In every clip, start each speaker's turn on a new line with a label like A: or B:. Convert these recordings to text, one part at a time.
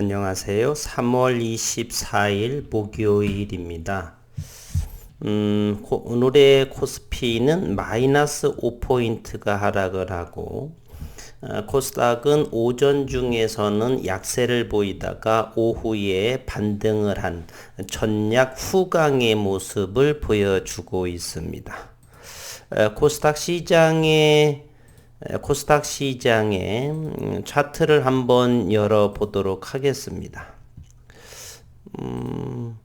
A: 안녕하세요. 3월 24일 목요일입니다. 음, 고, 오늘의 코스피는 마이너스 5포인트가 하락을 하고 어, 코스닥은 오전 중에서는 약세를 보이다가 오후에 반등을 한 전약 후강의 모습을 보여주고 있습니다. 어, 코스닥 시장의 코스닥 시장의 음, 차트를 한번 열어보도록 하겠습니다. 음,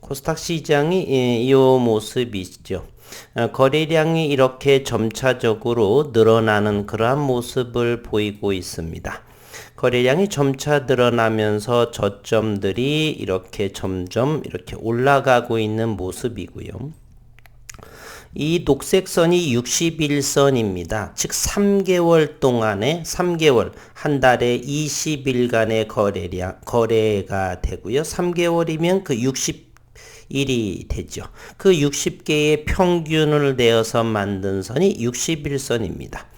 A: 코스닥 시장이 예, 이 모습이죠. 어, 거래량이 이렇게 점차적으로 늘어나는 그러한 모습을 보이고 있습니다. 거래량이 점차 늘어나면서 저점들이 이렇게 점점 이렇게 올라가고 있는 모습이고요. 이 녹색 선이 61선입니다. 즉 3개월 동안에 3개월 한 달에 20일간의 거래량 거래가 되고요. 3개월이면 그 60일이 되죠. 그 60개의 평균을 내어서 만든 선이 61선입니다.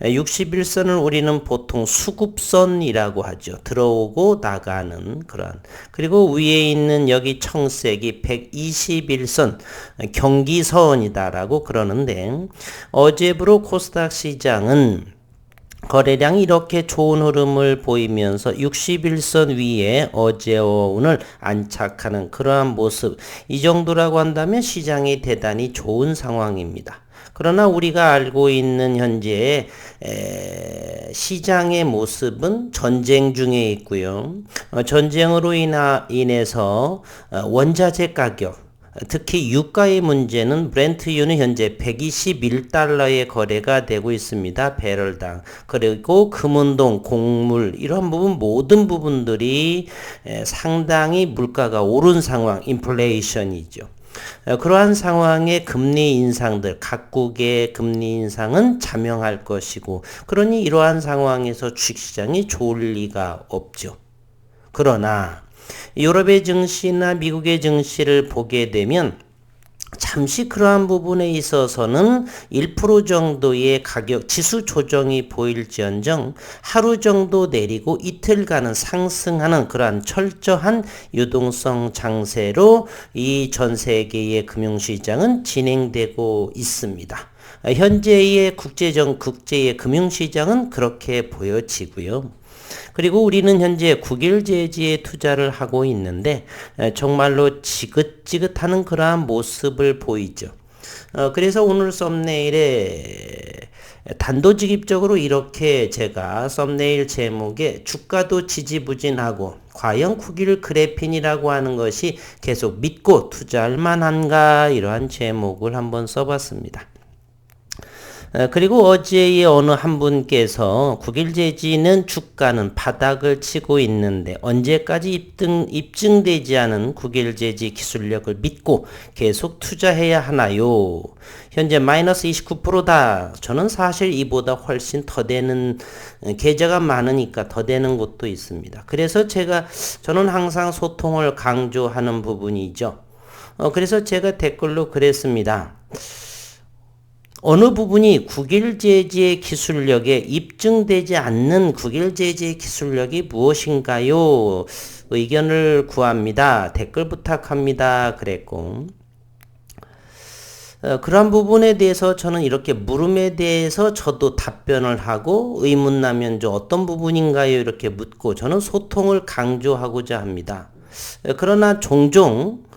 A: 61선을 우리는 보통 수급선이라고 하죠. 들어오고 나가는 그런. 그리고 위에 있는 여기 청색이 121선 경기선이다라고 그러는데 어제부로 코스닥 시장은 거래량이 이렇게 좋은 흐름을 보이면서 61선 위에 어제와 오늘 안착하는 그러한 모습 이 정도라고 한다면 시장이 대단히 좋은 상황입니다. 그러나 우리가 알고 있는 현재 시장의 모습은 전쟁 중에 있고요. 어, 전쟁으로 인하, 인해서 어, 원자재 가격 특히 유가의 문제는 브렌트유는 현재 121달러의 거래가 되고 있습니다. 배럴당. 그리고 금운동, 곡물 이런 부분 모든 부분들이 상당히 물가가 오른 상황, 인플레이션이죠. 어, 그러한 상황에 금리 인상들, 각국의 금리 인상은 자명할 것이고, 그러니 이러한 상황에서 주식시장이 좋을 리가 없죠. 그러나 유럽의 증시나 미국의 증시를 보게 되면 잠시 그러한 부분에 있어서는 1% 정도의 가격 지수 조정이 보일지언정 하루 정도 내리고 이틀간은 상승하는 그러한 철저한 유동성 장세로 이 전 세계의 금융시장은 진행되고 있습니다. 현재의 국제적 국제의 금융시장은 그렇게 보여지고요. 그리고 우리는 현재 국일 제지에 투자를 하고 있는데 정말로 지긋지긋하는 그러한 모습을 보이죠. 어, 그래서 오늘 썸네일에 단도직입적으로 이렇게 제가 썸네일 제목에 주가도 지지부진하고 과연 국일 그래핀이라고 하는 것이 계속 믿고 투자할 만한가 이러한 제목을 한번 써봤습니다. 그리고 어제의 어느 한 분께서 국일제지는 주가는 바닥을 치고 있는데 언제까지 입등, 입증되지 않은 국일제지 기술력을 믿고 계속 투자해야 하나요? 현재 마이너스 29%다. 저는 사실 이보다 훨씬 더 되는 계좌가 많으니까 더 되는 곳도 있습니다. 그래서 제가 저는 항상 소통을 강조하는 부분이죠. 어, 그래서 제가 댓글로 그랬습니다. 어느 부분이 국일제지의 기술력에 입증되지 않는 국일제지의 기술력이 무엇인가요? 의견을 구합니다. 댓글 부탁합니다. 그랬고. 어, 그런 부분에 대해서 저는 이렇게 물음에 대해서 저도 답변을 하고 의문 나면 저 어떤 부분인가요? 이렇게 묻고 저는 소통을 강조하고자 합니다. 어, 그러나 종종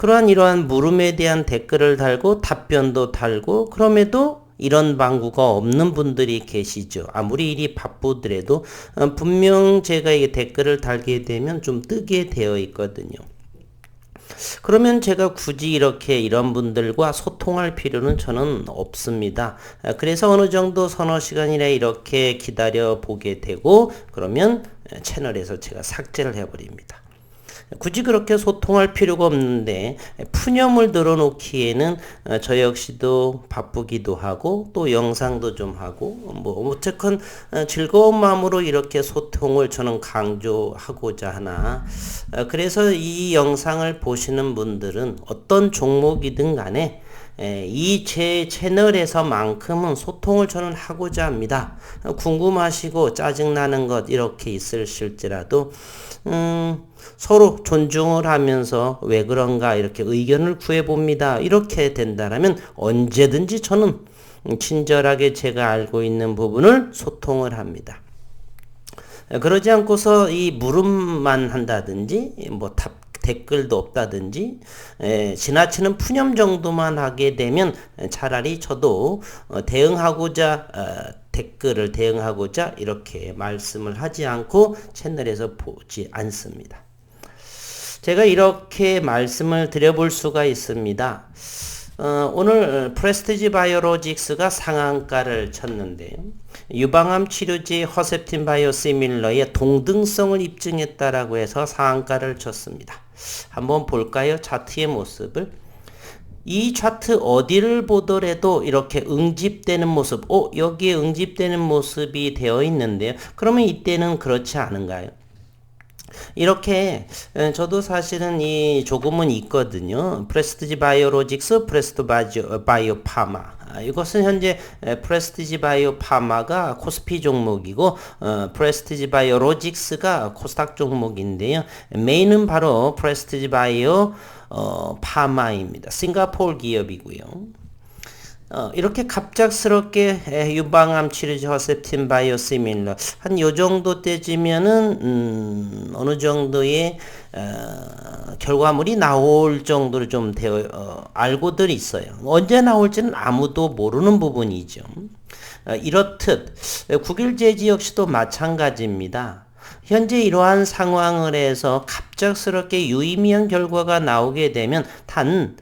A: 그러한 이러한 물음에 대한 댓글을 달고 답변도 달고 그럼에도 이런 방구가 없는 분들이 계시죠. 아무리 일이 바쁘더라도 어, 분명 제가 이 댓글을 달게 되면 좀 뜨게 되어 있거든요. 그러면 제가 굳이 이렇게 이런 분들과 소통할 필요는 저는 없습니다. 어, 그래서 어느 정도 서너 시간이나 이렇게 기다려 보게 되고 그러면 채널에서 제가 삭제를 해버립니다. 굳이 그렇게 소통할 필요가 없는데 푸념을 들어놓기에는 어, 저 역시도 바쁘기도 하고 또 영상도 좀 하고 뭐 어쨌건 어, 즐거운 마음으로 이렇게 소통을 저는 강조하고자 하나. 어, 그래서 이 영상을 보시는 분들은 어떤 종목이든 간에 에, 이 제 채널에서만큼은 소통을 저는 하고자 합니다. 궁금하시고 짜증나는 것 이렇게 있으실지라도 음, 서로 존중을 하면서 왜 그런가 이렇게 의견을 구해봅니다. 이렇게 된다면 언제든지 저는 친절하게 제가 알고 있는 부분을 소통을 합니다. 그러지 않고서 이 물음만 한다든지 뭐 답, 댓글도 없다든지 에, 지나치는 푸념 정도만 하게 되면 차라리 저도 어, 대응하고자 어, 댓글을 대응하고자 이렇게 말씀을 하지 않고 채널에서 보지 않습니다. 제가 이렇게 말씀을 드려볼 수가 있습니다. 어, 오늘 프레스티지 바이오로직스가 상한가를 쳤는데 유방암 치료제 허셉틴 바이오시밀러의 동등성을 입증했다라고 해서 상한가를 쳤습니다. 한번 볼까요? 차트의 모습을. 이 차트 어디를 보더라도 이렇게 응집되는 모습, 어, 여기에 응집되는 모습이 되어 있는데요. 그러면 이때는 그렇지 않은가요? 이렇게 저도 사실은 이 조금은 있거든요. 프레스티지 바이오로직스, 프레스트 바이오 파마. 아, 이것은 현재 프레스티지 바이오 파마가 코스피 종목이고 어, 프레스티지 바이오 로직스가 코스닥 종목인데요. 메인은 바로 프레스티지 바이오 어, 파마입니다. 싱가포르 기업이고요. 어, 이렇게 갑작스럽게 유방암 치료제 허셉틴 바이오시밀러 한 요 정도 때지면은 음, 어느 정도의 어, 결과물이 나올 정도로 좀 되어 어, 알고들 있어요. 언제 나올지는 아무도 모르는 부분이죠. 어, 이렇듯 국일제지 역시도 마찬가지입니다. 현재 이러한 상황을 해서 갑작스럽게 유의미한 결과가 나오게 되면 단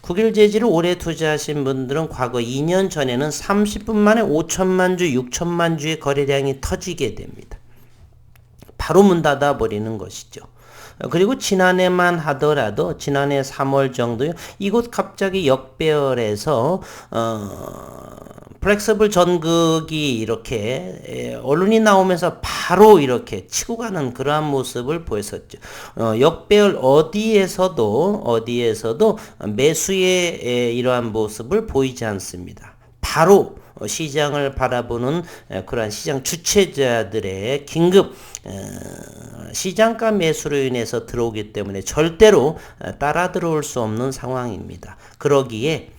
A: 국일 제지를 오래 투자하신 분들은 과거 2년 전에는 30분 만에 5천만 주, 6천만 주의 거래량이 터지게 됩니다. 바로 문 닫아 버리는 것이죠. 그리고 지난해만 하더라도 지난해 3월 정도요. 이곳 갑자기 역배열해서 어 플렉서블 전극이 이렇게 언론이 나오면서 바로 이렇게 치고 가는 그러한 모습을 보였었죠. 어, 역배열 어디에서도 어디에서도 매수의 이러한 모습을 보이지 않습니다. 바로 시장을 바라보는 그러한 시장 주체자들의 긴급 시장가 매수로 인해서 들어오기 때문에 절대로 따라 들어올 수 없는 상황입니다. 그러기에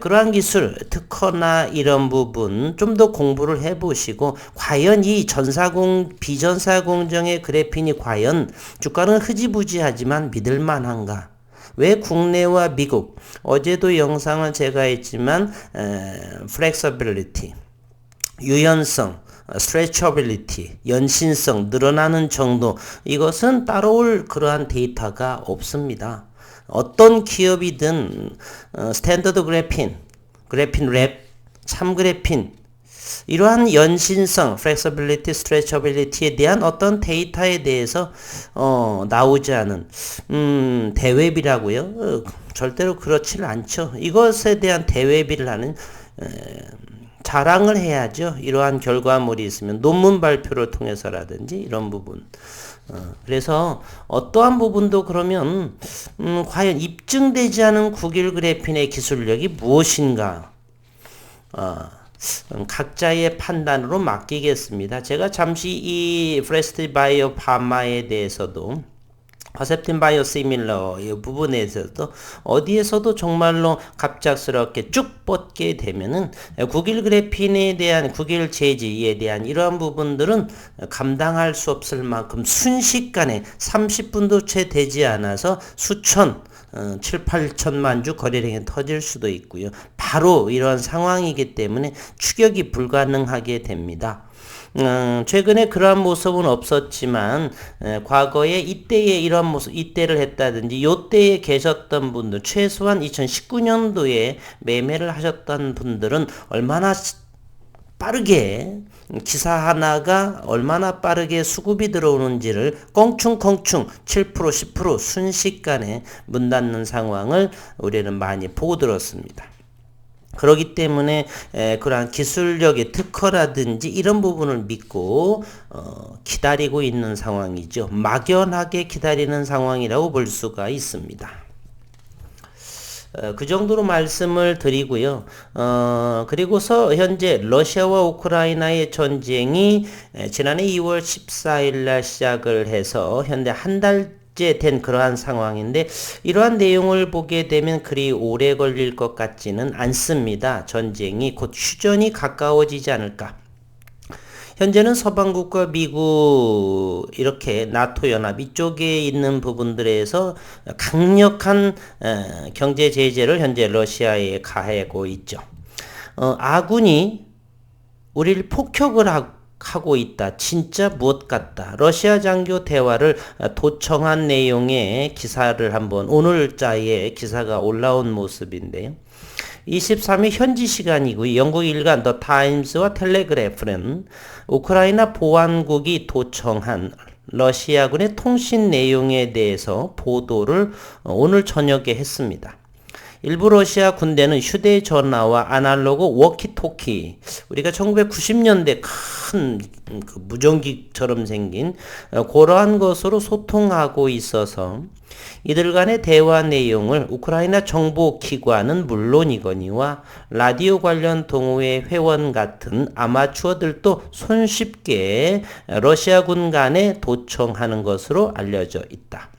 A: 그러한 기술, 특허나 이런 부분 좀 더 공부를 해보시고 과연 이 전사공 비전사 공정의 그래핀이 과연 주가는 흐지부지하지만 믿을만한가? 왜 국내와 미국 어제도 영상을 제가 했지만 플렉서빌리티 유연성 스트레쳐빌리티, 연신성 늘어나는 정도 이것은 따라올 그러한 데이터가 없습니다. 어떤 기업이든 어, 스탠더드 그래핀, 그래핀 랩, 참 그래핀 이러한 연신성, flexibility, stretchability에 대한 어떤 데이터에 대해서 어, 나오지 않은 음, 대외비라고요. 어, 절대로 그렇지는 않죠. 이것에 대한 대외비를 하는 에, 자랑을 해야죠. 이러한 결과물이 있으면 논문 발표를 통해서라든지 이런 부분. 어, 그래서 어떠한 부분도 그러면 음, 과연 입증되지 않은 국일 그래핀의 기술력이 무엇인가? 어, 음, 각자의 판단으로 맡기겠습니다. 제가 잠시 이 프레스트 바이오 파마에 대해서도 허셉틴 바이오 시밀러 이 부분에서도 어디에서도 정말로 갑작스럽게 쭉 뻗게 되면은 국일 그래핀에 대한 국일 제지에 대한 이러한 부분들은 감당할 수 없을 만큼 순식간에 30분도 채 되지 않아서 수천 어, 7, 8천만 주 거래량이 터질 수도 있고요. 바로 이러한 상황이기 때문에 추격이 불가능하게 됩니다. 음, 최근에 그러한 모습은 없었지만 에, 과거에 이때에 이러한 모습 이때를 했다든지 요때에 계셨던 분들 최소한 2019년도에 매매를 하셨던 분들은 얼마나 빠르게 기사 하나가 얼마나 빠르게 수급이 들어오는지를 껑충껑충 7% 10% 순식간에 문 닫는 상황을 우리는 많이 보고 들었습니다. 그러기 때문에 에, 그러한 기술력의 특허라든지 이런 부분을 믿고 어, 기다리고 있는 상황이죠. 막연하게 기다리는 상황이라고 볼 수가 있습니다. 어, 그 정도로 말씀을 드리고요. 어, 그리고서 현재 러시아와 우크라이나의 전쟁이 지난해 2월 14일 날 시작을 해서 현재 한 달 째된 그러한 상황인데 이러한 내용을 보게 되면 그리 오래 걸릴 것 같지는 않습니다. 전쟁이 곧 휴전이 가까워지지 않을까. 현재는 서방국과 미국 이렇게 나토 연합 이쪽에 있는 부분들에서 강력한 경제 제재를 현재 러시아에 가하고 있죠. 어, 아군이 우리를 폭격을 하고 있다. 진짜 무엇 같다. 러시아 장교 대화를 도청한 내용의 기사를 한번 오늘자에 기사가 올라온 모습인데요. 23일 현지 시간이고 영국 일간 더 타임스와 텔레그래프는 우크라이나 보안국이 도청한 러시아군의 통신 내용에 대해서 보도를 오늘 저녁에 했습니다. 일부 러시아 군대는 휴대전화와 아날로그 워키토키, 우리가 1990년대 큰 그 무전기처럼 생긴 그러한 것으로 소통하고 있어서 이들 간의 대화 내용을 우크라이나 정보 기관은 물론이거니와 라디오 관련 동호회 회원 같은 아마추어들도 손쉽게 러시아군 간에 도청하는 것으로 알려져 있다.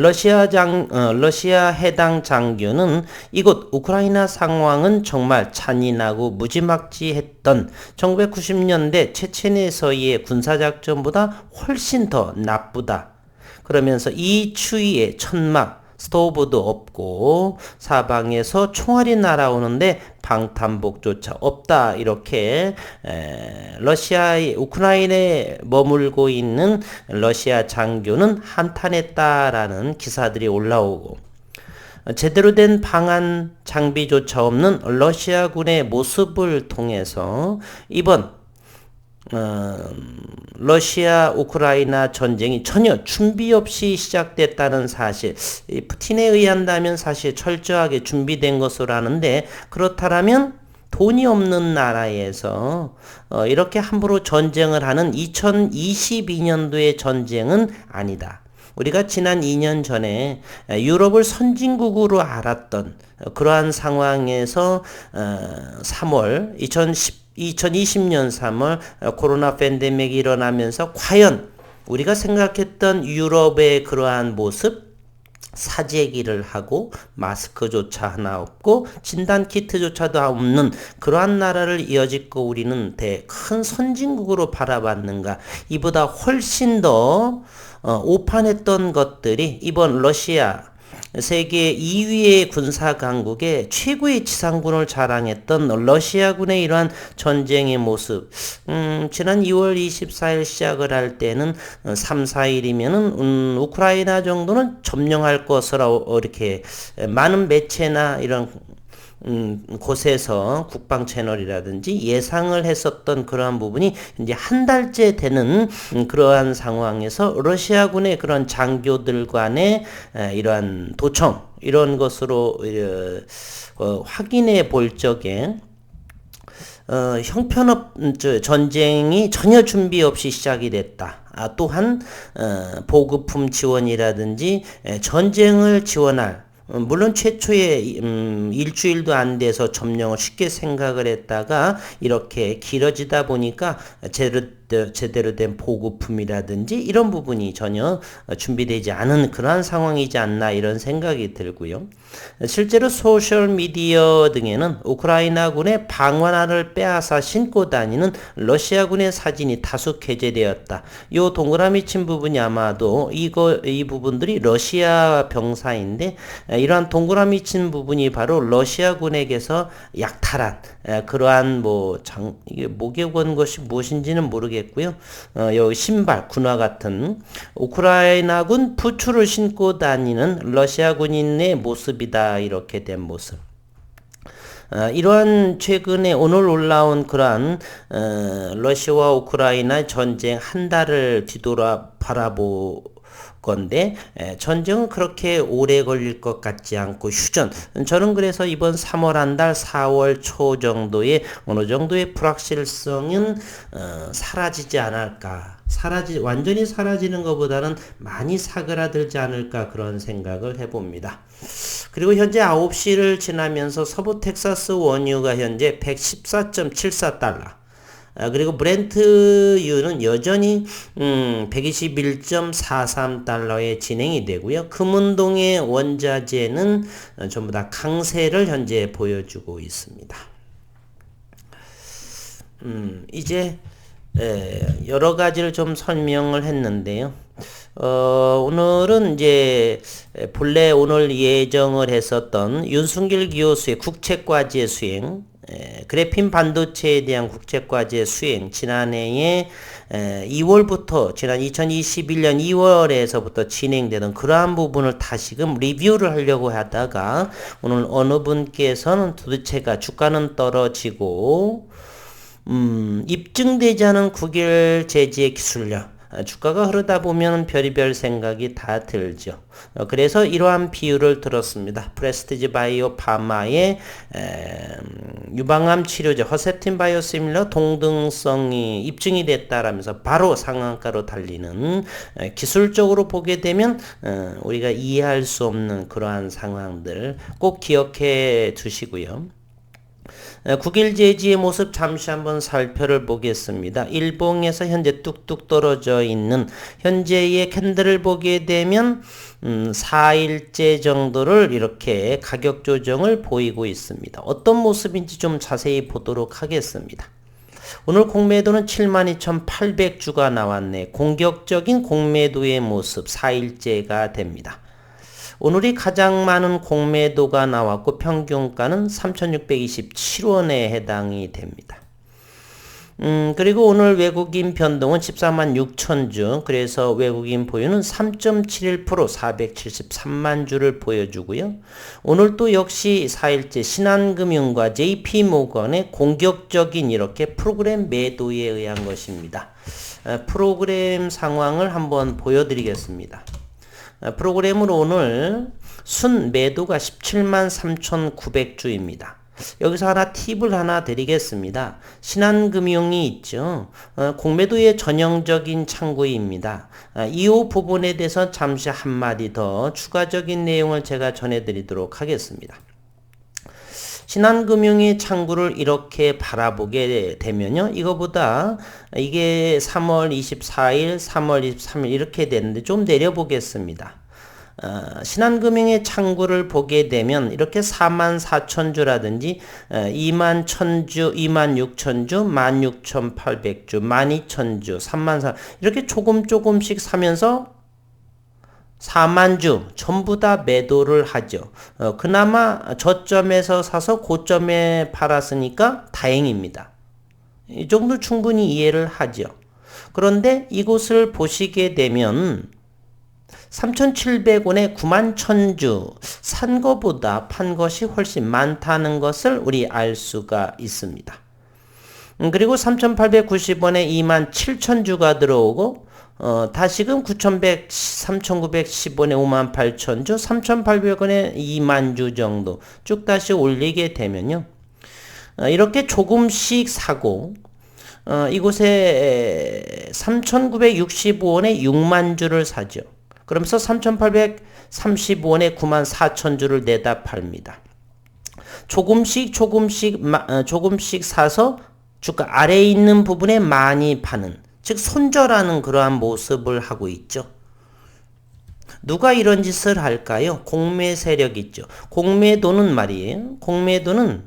A: 러시아 장, 어, 러시아 해당 장교는 이곳 우크라이나 상황은 정말 잔인하고 무지막지했던 1990년대 체첸에서의 군사작전보다 훨씬 더 나쁘다. 그러면서 이 추위에 천막, 스토브도 없고 사방에서 총알이 날아오는데 방탄복조차 없다. 이렇게 러시아의 우크라이나에 머물고 있는 러시아 장교는 한탄했다라는 기사들이 올라오고 제대로 된 방한 장비조차 없는 러시아군의 모습을 통해서 이번 어, 러시아 우크라이나 전쟁이 전혀 준비 없이 시작됐다는 사실, 푸틴에 의한다면 사실 철저하게 준비된 것으로 아는데 그렇다면 돈이 없는 나라에서 어, 이렇게 함부로 전쟁을 하는 2022년도의 전쟁은 아니다. 우리가 지난 2년 전에 유럽을 선진국으로 알았던 그러한 상황에서 3월 2010 2020년 3월 코로나 팬데믹이 일어나면서 과연 우리가 생각했던 유럽의 그러한 모습 사재기를 하고 마스크조차 하나 없고 진단 키트조차도 없는 그러한 나라를 이어짓고 우리는 대큰 선진국으로 바라봤는가? 이보다 훨씬 더 어, 오판했던 것들이 이번 러시아 세계 2위의 군사 강국의 최고의 지상군을 자랑했던 러시아군의 이러한 전쟁의 모습. 음, 지난 2월 24일 시작을 할 때는 3, 4일이면은 음, 우크라이나 정도는 점령할 것으로 이렇게 많은 매체나 이런 음, 곳에서 국방 채널이라든지 예상을 했었던 그러한 부분이 이제 한 달째 되는 음, 그러한 상황에서 러시아군의 그런 장교들 간의 에, 이러한 도청 이런 것으로 어, 어, 확인해 볼 적에 어, 형편없 전쟁이 전혀 준비 없이 시작이 됐다. 아, 또한 어, 보급품 지원이라든지 에, 전쟁을 지원할 어, 물론 최초에 음, 일주일도 안 돼서 점령을 쉽게 생각을 했다가 이렇게 길어지다 보니까 제대로 제대로 된 보급품이라든지 이런 부분이 전혀 준비되지 않은 그러한 상황이지 않나 이런 생각이 들고요. 실제로 소셜 미디어 등에는 우크라이나군의 방관화를 빼앗아 신고 다니는 러시아군의 사진이 다수 게재되었다. 요 동그라미 친 부분이 아마도 이거 이 부분들이 러시아 병사인데 이러한 동그라미 친 부분이 바로 러시아군에게서 약탈한 그러한 뭐 장 이게 목에 건 것이 무엇인지는 모르겠. 되겠고요. 어, 요 신발, 군화 같은 우크라이나군 부츠를 신고 다니는 러시아 군인의 모습이다. 이렇게 된 모습. 어, 이러한 최근에 오늘 올라온 그러한 어, 러시아와 우크라이나 전쟁 한 달을 뒤돌아 바라보 건데 전쟁은 그렇게 오래 걸릴 것 같지 않고 휴전 저는 그래서 이번 3월 한 달 4월 초 정도에 어느 정도의 불확실성은 어, 사라지지 않을까 사라지 완전히 사라지는 것보다는 많이 사그라들지 않을까 그런 생각을 해봅니다. 그리고 현재 9시를 지나면서 서부 텍사스 원유가 현재 114.74달러. 아, 그리고 브렌트유는 여전히 음, 121.43달러에 진행이 되고요. 금운동의 원자재는 어, 전부 다 강세를 현재 보여주고 있습니다. 음, 이제 에, 여러 가지를 좀 설명을 했는데요. 어, 오늘은 이제 본래 오늘 예정을 했었던 윤순길 교수의 국책과제 수행, 에, 그래핀 반도체에 대한 국책과제 수행 지난해에 에, 2월부터 지난 2021년 2월에서부터 진행되던 그러한 부분을 다시금 리뷰를 하려고 하다가 오늘 어느 분께서는 도대체가 주가는 떨어지고 음, 입증되지 않은 국일 제지의 기술력 아, 주가가 흐르다 보면 별의별 생각이 다 들죠. 어, 그래서 이러한 비유를 들었습니다. 프레스티지 바이오 파마의 유방암 치료제 허세틴 바이오시밀러 동등성이 입증이 됐다라면서 바로 상한가로 달리는 기술적으로 보게 되면 어, 우리가 이해할 수 없는 그러한 상황들 꼭 기억해 두시고요. 국일 제지의 모습 잠시 한번 살펴를 보겠습니다. 일봉에서 현재 뚝뚝 떨어져 있는 현재의 캔들을 보게 되면 음, 4일째 정도를 이렇게 가격 조정을 보이고 있습니다. 어떤 모습인지 좀 자세히 보도록 하겠습니다. 오늘 공매도는 72,800주가 나왔네. 공격적인 공매도의 모습 4일째가 됩니다. 오늘이 가장 많은 공매도가 나왔고 평균가는 3,627원에 해당이 됩니다. 음, 그리고 오늘 외국인 변동은 14만 6천 주, 그래서 외국인 보유는 3.71% 473만 주를 보여주고요. 오늘 또 역시 4일째 신한금융과 JP모건의 공격적인 이렇게 프로그램 매도에 의한 것입니다. 프로그램 상황을 한번 보여드리겠습니다. 어, 프로그램으로 오늘 순 매도가 17만 3,900주입니다. 여기서 하나 팁을 하나 드리겠습니다. 신한금융이 있죠. 어, 공매도의 전형적인 창구입니다. 어, 이 부분에 대해서 잠시 한마디 더 추가적인 내용을 제가 전해드리도록 하겠습니다. 신한금융의 창구를 이렇게 바라보게 되면요. 이거보다 이게 3월 24일, 3월 23일 이렇게 되는데 좀 내려보겠습니다. 어, 신한금융의 창구를 보게 되면 이렇게 4만 4천 주라든지 어, 2만 1주, 2만 6천 주, 1만 6천 8백 주, 1만 2천 주, 3만 4 이렇게 조금 조금씩 사면서 4만주 전부 다 매도를 하죠. 어, 그나마 저점에서 사서 고점에 팔았으니까 다행입니다. 이 정도 충분히 이해를 하죠. 그런데 이곳을 보시게 되면 3,700원에 9만 1000주 산 것보다 판 것이 훨씬 많다는 것을 우리 알 수가 있습니다. 음, 그리고 3,890원에 2만 7천주가 들어오고 어, 다시금 9,100, 3,910원에 5만 8천 주, 3,800원에 2만 주 정도 쭉 다시 올리게 되면요. 어, 이렇게 조금씩 사고, 어, 이곳에 3,965원에 6만 주를 사죠. 그러면서 3,835원에 9만 4천 주를 내다 팔니다 조금씩 조금씩 어, 조금씩 사서 주가 아래에 있는 부분에 많이 파는 즉 손절하는 그러한 모습을 하고 있죠. 누가 이런 짓을 할까요? 공매 세력 있죠. 공매도는 말이에요. 공매도는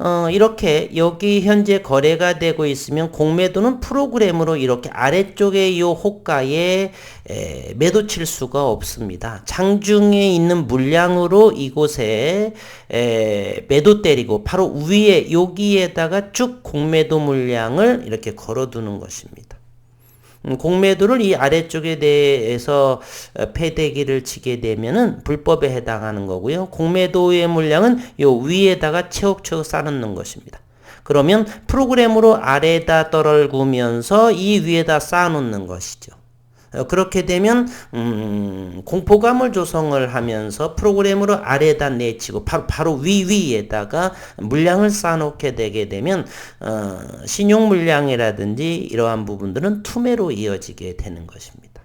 A: 어, 이렇게 여기 현재 거래가 되고 있으면 공매도는 프로그램으로 이렇게 아래쪽에 이 호가에 에, 매도 칠 수가 없습니다. 장중에 있는 물량으로 이곳에 에, 매도 때리고 바로 위에 여기에다가 쭉 공매도 물량을 이렇게 걸어두는 것입니다. 음, 공매도를 이 아래쪽에 대해서 어, 패대기를 치게 되면은 불법에 해당하는 거고요. 공매도의 물량은 요 위에다가 채옥채옥 쌓는 것입니다. 그러면 프로그램으로 아래에다 떨구면서 이 위에다 쌓아놓는 것이죠. 어, 그렇게 되면 음, 공포감을 조성을 하면서 프로그램으로 아래에다 내치고 바로, 바로 위 위에다가 물량을 쌓아놓게 되게 되면 어, 신용 물량이라든지 이러한 부분들은 투매로 이어지게 되는 것입니다.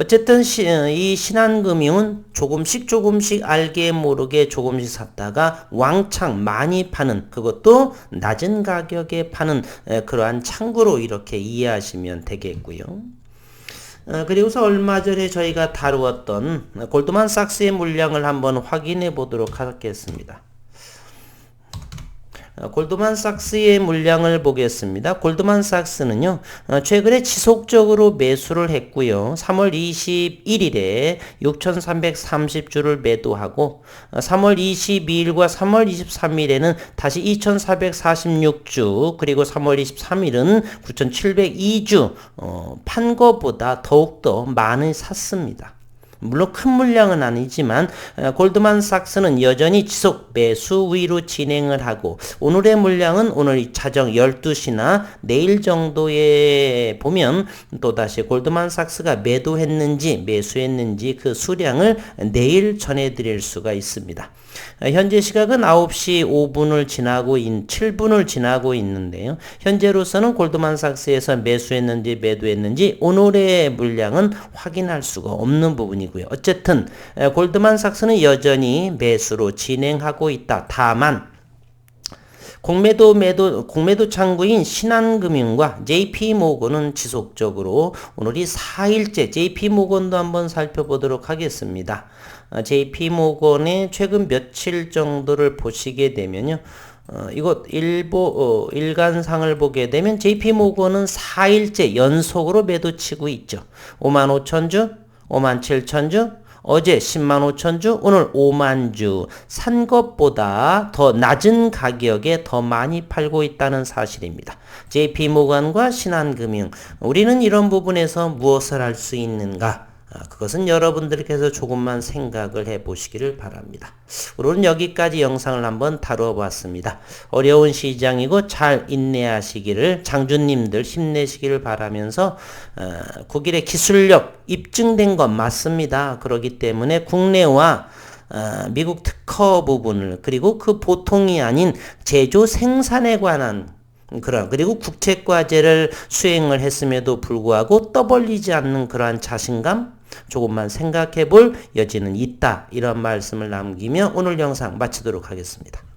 A: 어쨌든 시, 이 신한금융은 조금씩 조금씩 알게 모르게 조금씩 샀다가 왕창 많이 파는 그것도 낮은 가격에 파는 에, 그러한 창구로 이렇게 이해하시면 되겠고요. 어, 그리고서 얼마 전에 저희가 다루었던 골드만삭스의 물량을 한번 확인해 보도록 하겠습니다. 어, 골드만삭스의 물량을 보겠습니다. 골드만삭스는요, 어, 최근에 지속적으로 매수를 했고요. 3월 21일에 6,330주를 매도하고, 3월 22일과 3월 23일에는 다시 2,446주, 그리고 3월 23일은 9,702주, 어, 판 거보다 더욱더 많이 샀습니다. 물론 큰 물량은 아니지만 어, 골드만삭스는 여전히 지속 매수 위로 진행을 하고 오늘의 물량은 오늘 자정 12시나 내일 정도에 보면 또다시 골드만삭스가 매도했는지 매수했는지 그 수량을 내일 전해드릴 수가 있습니다. 어, 현재 시각은 9시 5분을 지나고 있, 7분을 지나고 있는데요. 현재로서는 골드만삭스에서 매수했는지 매도했는지 오늘의 물량은 확인할 수가 없는 부분이고요. 어쨌든 골드만삭스는 여전히 매수로 진행하고 있다. 다만 공매도 매도 공매도 창구인 신한금융과 JP모건은 지속적으로 오늘이 4일째 JP모건도 한번 살펴보도록 하겠습니다. JP모건의 최근 며칠 정도를 보시게 되면요. 어, 이곳 일보, 어, 일간상을 보게 되면 JP모건은 4일째 연속으로 매도 치고 있죠. 5만 5천 주, 5만 7천 주, 어제 10만 5천 주, 오늘 5만 주. 산 것보다 더 낮은 가격에 더 많이 팔고 있다는 사실입니다. JP모건과 신한금융. 우리는 이런 부분에서 무엇을 할 수 있는가? 아, 그것은 여러분들께서 조금만 생각을 해 보시기를 바랍니다. 오늘은 여기까지 영상을 한번 다루어 봤습니다. 어려운 시장이고 잘 인내하시기를 장주님들 힘내시기를 바라면서 어, 국일의 기술력 입증된 것 맞습니다. 그렇기 때문에 국내와 어, 미국 특허 부분을 그리고 그 보통이 아닌 제조 생산에 관한 그런 그리고 국책 과제를 수행을 했음에도 불구하고 떠벌리지 않는 그러한 자신감 조금만 생각해 볼 여지는 있다. 이런 말씀을 남기며 오늘 영상 마치도록 하겠습니다.